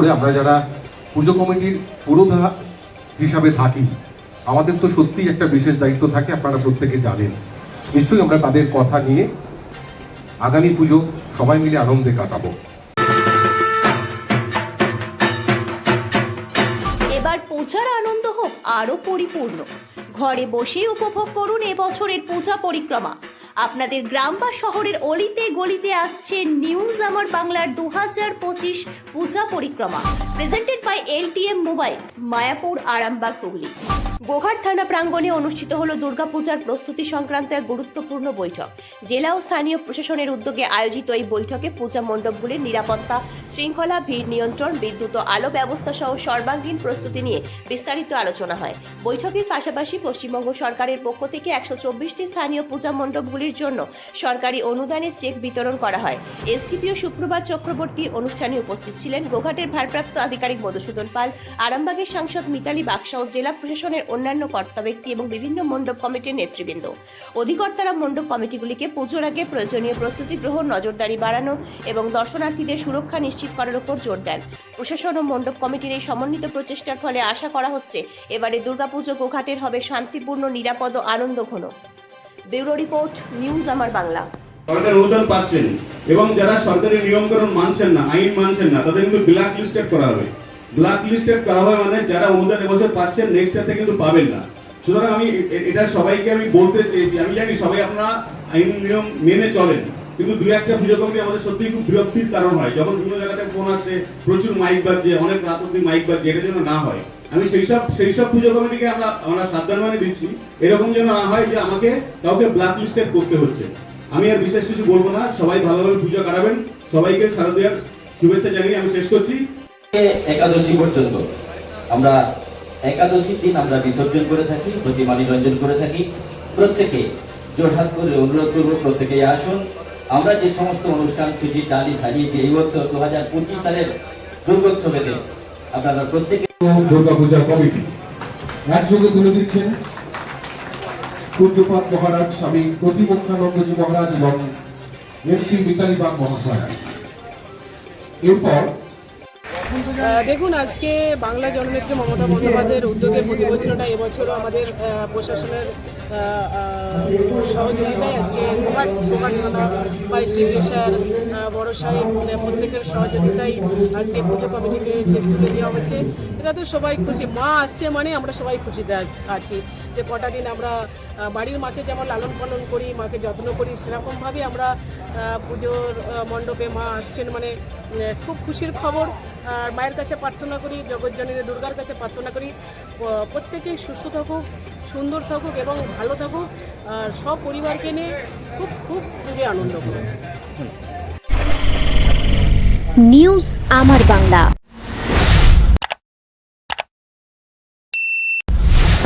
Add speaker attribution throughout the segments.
Speaker 1: আমরা যারা পুজো কমিটির পুরোধা হিসাবে থাকি, আমাদের তো সত্যিই একটা বিশেষ দায়িত্ব থাকে, আপনারা প্রত্যেকে জানেন। নিশ্চয়ই আমরা তাদের কথা নিয়ে আগামী পুজো সবাই মিলে আনন্দে কাটাবো।
Speaker 2: এবার পূজার আনন্দ হোক আরও পরিপূর্ণ। ঘরে বসে উপভোগ করুন এবছরের পূজা পরিক্রমা। আপনাদের গ্রাম বা শহরের অলিতে গলিতে আসছে নিউজ আমার বাংলার দু হাজার পঁচিশ পূজা পরিক্রমা presented by LTM mobile Mayapur Arambagh Hooghly. Goghat থানা প্রাঙ্গণে অনুষ্ঠিত হলো দুর্গাপূজার প্রস্তুতি সংক্রান্ত এক গুরুত্বপূর্ণ বৈঠক। জেলা ও স্থানীয় প্রশাসনের উদ্যোগে আয়োজিত এই বৈঠকে পূজা মণ্ডপগুলির নিরাপত্তা, শৃঙ্খলা, ভিড় নিয়ন্ত্রণ, বিদ্যুৎ ও আলো ব্যবস্থা সহ সর্বাঙ্গীন প্রস্তুতি নিয়ে বিস্তারিত আলোচনা হয়। বৈঠকের পাশাপাশি পশ্চিমবঙ্গ সরকারের পক্ষ থেকে একশো চব্বিশটি স্থানীয় পূজা মণ্ডপগুলির জন্য সরকারি অনুদানের চেক বিতরণ করা হয়। এসডিপিও শুক্রবার চক্রবর্তী অনুষ্ঠানে উপস্থিত ছিলেন গোঘাটের ভারপ্রাপ্ত আধিকারিক মধুসূদন পাল, আরামবাগের সাংসদ মিতালি বাক্সা ও জেলা প্রশাসনের অন্যান্য কর্তা ব্যক্তি এবং বিভিন্ন মণ্ডপ কমিটির নেতৃবৃন্দ। অধিকর্তারা মণ্ডপ কমিটিগুলিকে পুজোর আগে প্রয়োজনীয় প্রস্তুতি গ্রহণ, নজরদারি বাড়ানো এবং দর্শনার্থীদের সুরক্ষা নিশ্চিত করার উপর জোর দেন। প্রশাসন ও মণ্ডপ কমিটির এই সমন্বিত প্রচেষ্টার ফলে আশা করা হচ্ছে, এবারে দুর্গাপুজো গোঘাটের হবে শান্তিপূর্ণ, নিরাপদ ও আনন্দ ঘন ব্যুরো রিপোর্ট, নিউজ আমার বাংলা।
Speaker 3: সরকার অনুদান পাচ্ছেন এবং যারা সরকারি নিয়মকানুন মানছেন না, আইন মানছেন না, তাদের কিন্তু ব্ল্যাক লিস্টেড করা হবে। ব্ল্যাক লিস্টেড করা হবে মানে যারা অনুদান এবছর পাচ্ছেন নেক্সট ইয়ারতে কিন্তু পাবেন না। সুতরাং আমি এটা সবাইকে আমি বলতে চেয়েছি। আমি জানি সবাই আপনারা আইন নিয়ম মেনে চলেন, কিন্তু দুই একটা পুজো কমিটি আমাদের সত্যিই খুব বিরক্তির কারণ হয়। যখন বিভিন্ন জায়গাতে ফোন আসে, প্রচুর মাইক বাজছে, অনেক রাত অব্দি মাইক বাজছে, এটা যেন না হয়। আমি সেই সব সেই সব পুজো কমিটিকে আমরা আমরা মানে দিচ্ছি। এরকম যেন না হয় যে আমাকে কাউকে ব্ল্যাক লিস্টেড করতে হচ্ছে। আমি আর বিশেষ কিছু বলব না। সবাই ভালোভাবে পুজো কাটাবেন। সবাইকে শারদীয়ার শুভেচ্ছা জানিয়ে আমি শেষ করছি।
Speaker 4: একাদশী পর্যন্ত। আমরা একাদশীর দিন আমরা বিসর্জন করে থাকি প্রতিমা নিরঞ্জন করে থাকি। প্রত্যেকে জোরহাত করে অনুরোধ করব প্রত্যেকেই আসুন। আমরা যে সমস্ত অনুষ্ঠান সূচি ডালি সারিয়েছি এই বছর দু হাজার পঁচিশ সালের দুর্গোৎসবেতে আপনারা প্রত্যেকে
Speaker 1: দুর্গা পূজা কমিটি। একযোগে তুলে দিচ্ছেন পূজ্যপাত মহারাজ, স্বামী মহারাজ এবং এমপি মিতালি মহাশয়। এরপর
Speaker 5: দেখুন, আজকে বাংলা জননেত্রী মমতা বন্দ্যোপাধ্যায়ের উদ্যোগে প্রতি বছর না এবছরও আমাদের প্রশাসনের সহযোগিতায় আজকে গোঘাট গোঘাট থানা বা এসডিপিও স্যার বড় সাহেব প্রত্যেকের সহযোগিতায় আজকে পুজো কমিটিকে চেক তুলে দেওয়া হচ্ছে এটা তো সবাই খুশি। মা আসছে মানে আমরা সবাই খুশিতে আছি যে কটা দিন আমরা বাড়ির মাকে যেমন লালন পালন করি, মাকে যত্ন করি, সেরকমভাবে আমরা পুজোর মণ্ডপে মা আসছেন মানে খুব খুশির খবর। আর মায়ের কাছে প্রার্থনা করি জগৎজনীর দুর্গার কাছে প্রার্থনা করি প্রত্যেকেই সুস্থ থাকুক সুন্দর থাকুক এবং ভালো থাকুক আর সব পরিবারকে নিয়ে খুব খুব পুজো আনন্দ করুক
Speaker 6: নিউজ আমার বাংলা।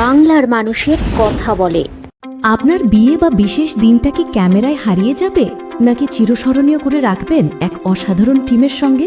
Speaker 6: বাংলার মানুষের কথা বলে।
Speaker 7: আপনার বিয়ে বা বিশেষ দিনটা কি ক্যামেরায় হারিয়ে যাবে নাকি চিরস্মরণীয় করে রাখবেন এক অসাধারণ টিমের সঙ্গে?